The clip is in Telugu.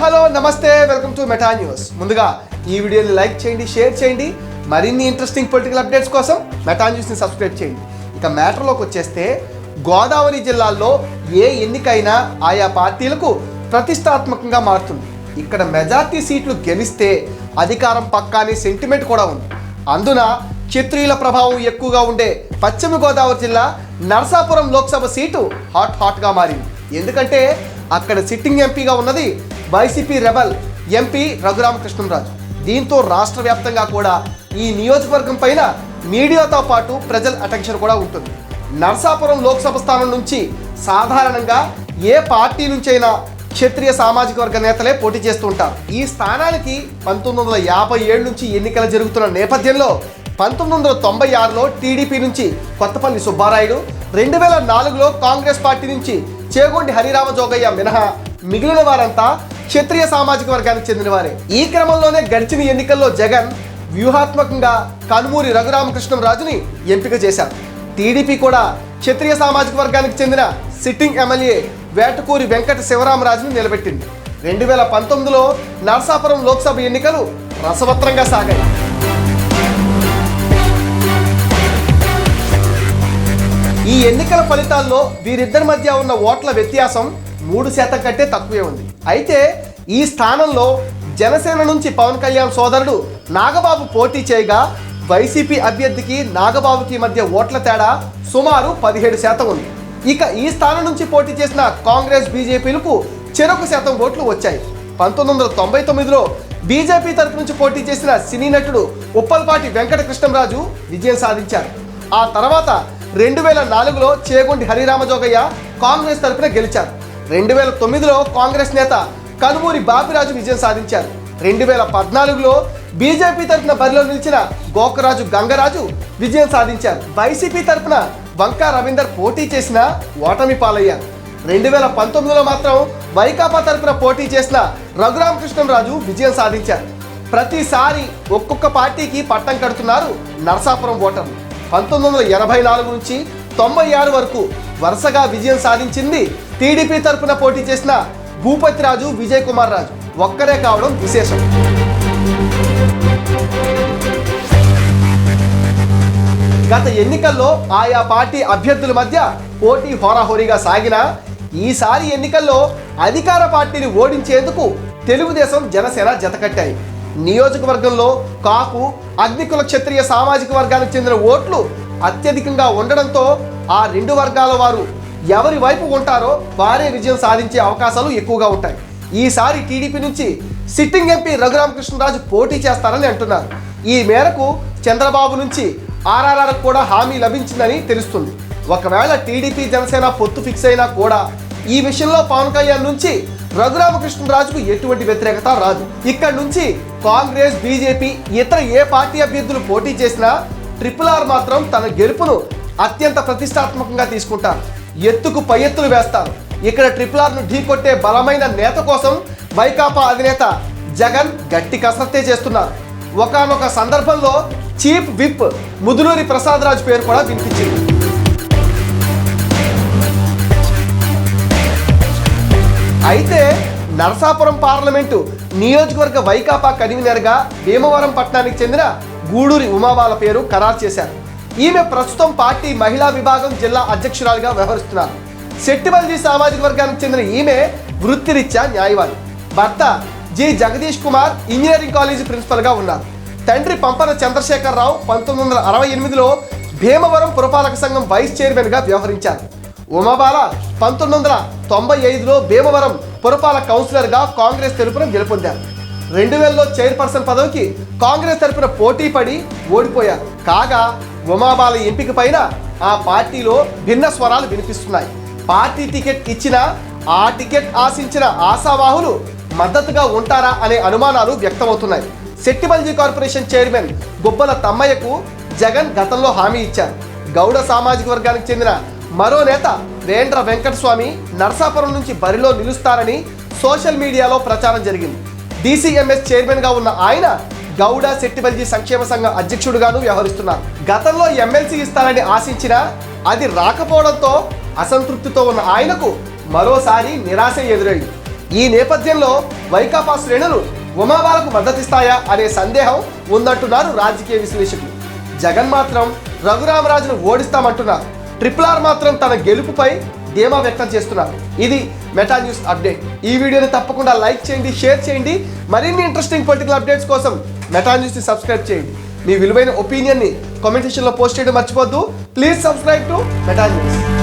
హలో నమస్తే వెల్కమ్ టు మెటా న్యూస్. ముందుగా ఈ వీడియోని లైక్ చేయండి షేర్ చేయండి. మరిన్ని ఇంట్రెస్టింగ్ పొలిటికల్ అప్డేట్స్ కోసం మెటా న్యూస్ని సబ్స్క్రైబ్ చేయండి. ఇక మ్యాటర్లోకి వచ్చేస్తే గోదావరి జిల్లాల్లో ఏ ఎన్నికైనా ఆయా పార్టీలకు ప్రతిష్టాత్మకంగా మారుతుంది. ఇక్కడ మెజార్టీ సీట్లు గెలిస్తే అధికారం పక్కానే సెంటిమెంట్ కూడా ఉంది. అందున క్షత్రియుల ప్రభావం ఎక్కువగా ఉండే పశ్చిమ గోదావరి జిల్లా నరసాపురం లోక్సభ సీటు హాట్ హాట్గా మారింది. ఎందుకంటే అక్కడ సిట్టింగ్ ఎంపీగా ఉన్నది వైసీపీ రెబల్ ఎంపీ రఘురామకృష్ణరాజు. దీంతో రాష్ట్ర వ్యాప్తంగా కూడా ఈ నియోజకవర్గం పైన మీడియాతో పాటు ప్రజల అటెన్షన్ కూడా ఉంటుంది. నరసాపురం లోక్సభ స్థానం నుంచి సాధారణంగా ఏ పార్టీ నుంచైనా క్షత్రియ సామాజిక వర్గ నేతలే పోటీ చేస్తుంటారు ఈ స్థానానికి పంతొమ్మిది వందల యాభై ఏడు నుంచి ఎన్నికలు జరుగుతున్న నేపథ్యంలో పంతొమ్మిది వందల తొంభై ఆరులో టీడీపీ నుంచి కొత్తపల్లి సుబ్బారాయుడు రెండు వేల నాలుగులో కాంగ్రెస్ పార్టీ నుంచి చేగొండి హరిరామ జోగయ్య మినహా మిగిలిన వారంతా క్షత్రియ సామాజిక వర్గానికి చెందినవారే. ఈ క్రమంలోనే గడిచిన ఎన్నికల్లో జగన్ వ్యూహాత్మకంగా కనుమూరి రఘురామకృష్ణరాజుని ఎంపిక చేశారు. టీడీపీ కూడా క్షత్రియ సామాజిక వర్గానికి చెందిన సిట్టింగ్ ఎమ్మెల్యే వేటకూరి వెంకట శివరామరాజును నిలబెట్టింది. రెండు వేల పంతొమ్మిదిలో నరసాపురం లోక్సభ ఎన్నికలు రసవత్రంగా సాగాయి. ఈ ఎన్నికల ఫలితాల్లో వీరిద్దరి మధ్య ఉన్న ఓట్ల వ్యత్యాసం మూడు శాతం కంటే తక్కువే ఉంది. అయితే ఈ స్థానంలో జనసేన నుంచి పవన్ కళ్యాణ్ సోదరుడు నాగబాబు పోటీ చేయగా వైసీపీ అభ్యర్థికి నాగబాబుకి మధ్య ఓట్ల తేడా సుమారు పదిహేడు శాతం ఉంది. ఇక ఈ స్థానం నుంచి పోటీ చేసిన కాంగ్రెస్ బీజేపీలకు చెరకు శాతం ఓట్లు వచ్చాయి. పంతొమ్మిది వందల తొంభై తొమ్మిదిలో బీజేపీ తరపు నుంచి పోటీ చేసిన సినీ నటుడు ఉప్పల్పాటి వెంకట కృష్ణంరాజు విజయం సాధించారు. ఆ తర్వాత రెండు వేల నాలుగులో చేగొండి హరిరామజోగయ్య కాంగ్రెస్ తరపున గెలిచారు. రెండు వేల తొమ్మిదిలో కాంగ్రెస్ నేత కనుమూరి బాపిరాజు విజయం సాధించారు. రెండు వేల పద్నాలుగులో బీజేపీ తరఫున బరిలో నిలిచిన గోకరాజు గంగరాజు విజయం సాధించారు. వైసీపీ తరఫున వంకా రవీందర్ పోటీ చేసిన ఓటమి పాలయ్యారు. రెండు వేల పంతొమ్మిదిలో మాత్రం వైకాపా తరఫున పోటీ చేసిన రఘురామకృష్ణరాజు విజయం సాధించారు. ప్రతిసారి ఒక్కొక్క పార్టీకి పట్టం కడుతున్నారు నరసాపురం ఓటర్లు. పంతొమ్మిది వందల ఎనభై నాలుగు నుంచి తొంభై ఆరు వరకు వరుసగా విజయం సాధించింది టీడీపీ తరఫున పోటీ చేసిన భూపతి రాజు విజయ్ కుమార్ రాజు. ఒక్కరే కావడం విశేషం. గత ఎన్నికల్లో ఆయా పార్టీ అభ్యర్థుల మధ్య పోటీ హోరాహోరీగా సాగిన ఈసారి ఎన్నికల్లో అధికార పార్టీని ఓడించేందుకు తెలుగుదేశం జనసేన జతకట్టాయి. నియోజకవర్గంలో కాపు అగ్నికుల క్షత్రియ సామాజిక వర్గానికి చెందిన ఓట్లు అత్యధికంగా ఉండడంతో ఆ రెండు వర్గాల వారు ఎవరి వైపు ఉంటారో వారే విజయం సాధించే అవకాశాలు ఎక్కువగా ఉంటాయి. ఈసారి టీడీపీ నుంచి సిట్టింగ్ ఎంపీ రఘురామకృష్ణరాజు పోటీ చేస్తారని అంటున్నారు. ఈ మేరకు చంద్రబాబు నుంచి ఆర్ఆర్ఆర్ కూడా హామీ లభించిందని తెలుస్తుంది. ఒకవేళ టీడీపీ జనసేన పొత్తు ఫిక్స్ అయినా కూడా ఈ విషయంలో పవన్ కళ్యాణ్ నుంచి రఘురామకృష్ణరాజుకు ఎటువంటి వ్యతిరేకత రాదు. ఇక్కడ నుంచి కాంగ్రెస్ బీజేపీ ఇతర ఏ పార్టీ అభ్యర్థులు పోటీ చేసినా ట్రిపుల్ ఆర్ మాత్రం తన గెలుపును అత్యంత ప్రతిష్టాత్మకంగా తీసుకుంటారు. ఎత్తుకు పై ఎత్తులు వేస్తారు. ఇక్కడ ట్రిపుల్ ఆర్ను ఢీకొట్టే బలమైన నేత కోసం వైకాపా అధినేత జగన్ గట్టి కసరత్తే చేస్తున్నారు. ఒకానొక సందర్భంలో చీఫ్ విప్ ముదునూరి ప్రసాదరాజు పేరు కూడా వినిపించింది. అయితే నరసాపురం పార్లమెంటు నియోజకవర్గ వైకాపా కన్వీనర్గా భీమవరం పట్టణానికి చెందిన గూడూరి ఉమావాల పేరు ఖరారు చేశారు. ఈమె ప్రస్తుతం పార్టీ మహిళా విభాగం జిల్లా అధ్యక్షురాలుగా వ్యవహరిస్తున్నారు. శెట్టిబల్జీ సామాజిక వర్గానికి చెందిన ఈమె వృత్తిరీత్యా న్యాయవాది. భర్త G Jagadish Kumar engineering college ప్రిన్సిపల్గా ఉన్నారు. తండ్రి పంపన చంద్రశేఖరరావు పంతొమ్మిది వందల అరవై ఎనిమిదిలో భీమవరం పురపాలక సంఘం వైస్ చైర్మన్గా వ్యవహరించారు. ఉమాబాల పంతొమ్మిది వందల తొంభై ఐదులో భీమవరం పురపాలక కౌన్సిలర్గా కాంగ్రెస్ తరపున గెలుపొందారు. రెండు వేలలో చైర్పర్సన్ పదవికి కాంగ్రెస్ తరపున పోటీ పడి ఓడిపోయారు. కాగా ఉమాబాల ఎంపిక పైన ఆ పార్టీలో భిన్న స్వరాలు వినిపిస్తున్నాయి. పార్టీ టికెట్ ఇచ్చిన ఆ టికెట్ ఆశించిన ఆశావాహులు మద్దతుగా ఉంటారా అనే అనుమానాలు వ్యక్తమవుతున్నాయి. శెట్టిబల్జీ కార్పొరేషన్ చైర్మన్ గుబ్బల తమ్మయ్యకు జగన్ గతంలో హామీ ఇచ్చారు. గౌడ సామాజిక వర్గానికి చెందిన మరో నేత వేండ్ర వెంకటస్వామి నర్సాపురం నుంచి బరిలో నిలుస్తారని సోషల్ మీడియాలో ప్రచారం జరిగింది. డీసీఎంఎస్ చైర్మన్గా ఉన్న ఆయన గౌడ శెట్టిబల్జీ సంక్షేమ సంఘం అధ్యక్షుడుగాను వ్యవహరిస్తున్నారు. గతంలో ఎమ్మెల్సీ ఇస్తారని ఆశించిన అది రాకపోవడంతో అసంతృప్తితో ఉన్న ఆయనకు మరోసారి నిరాశ ఎదురైంది. ఈ నేపథ్యంలో వైకాపా శ్రేణులు ఉమాబాలకు మద్దతిస్తాయా అనే సందేహం ఉందంటున్నారు రాజకీయ విశ్లేషకులు. జగన్ మాత్రం రఘురామరాజును ఓడిస్తామంటున్నారు. ట్రిపుల్ ఆర్ మాత్రం తన గెలుపుపై ధీమా వ్యక్తం చేస్తున్నారు. ఇది మెటా న్యూస్ అప్డేట్. ఈ వీడియోని తప్పకుండా లైక్ చేయండి షేర్ చేయండి. మరిన్ని ఇంట్రెస్టింగ్ పొలిటికల్ అప్డేట్స్ కోసం మెటా న్యూస్ని సబ్స్క్రైబ్ చేయండి. మీ విలువైన ఒపీనియన్ని కామెంట్ సెక్షన్లో పోస్ట్ చేయడం మర్చిపోద్దు please subscribe to Meta news